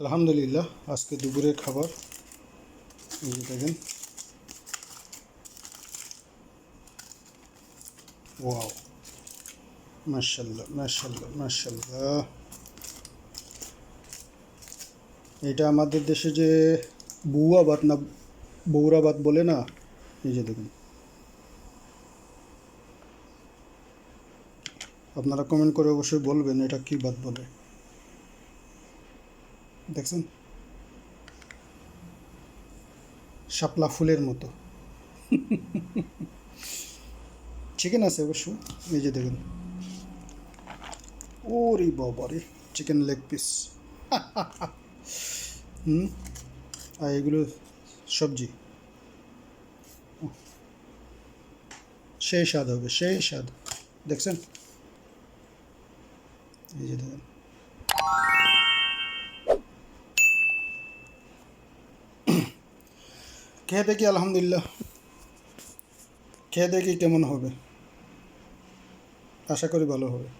আলহামদুলিল্লাহ, আজকে দুপুরের খাবার। দেখেন। ওয়াও। মার্শাল্লাহ মার্শাল্লাহ মার্শাল্লাহ এটা আমাদের দেশে যে বউয়া না বৌরা ভাত বলে না? এই যে দেখুন। আপনারা কমেন্ট করে অবশ্যই বলবেন এটা কি ভাত বলে। দেখছেন? শাপলা ফুলের মতো। চিকেন আছে অবশ্য, এই যে দেখুন। ওরে বাবারে চিকেন লেগ পিস হুম? আর এগুলো সবজি। সেই স্বাদ হবে, সেই স্বাদ। দেখছেন? এই যে দেখেন। খেয়ে দেখি আলহামদুলিল্লাহ। খেয়ে দেখি কেমন হবে। আশা করি ভালো হবে।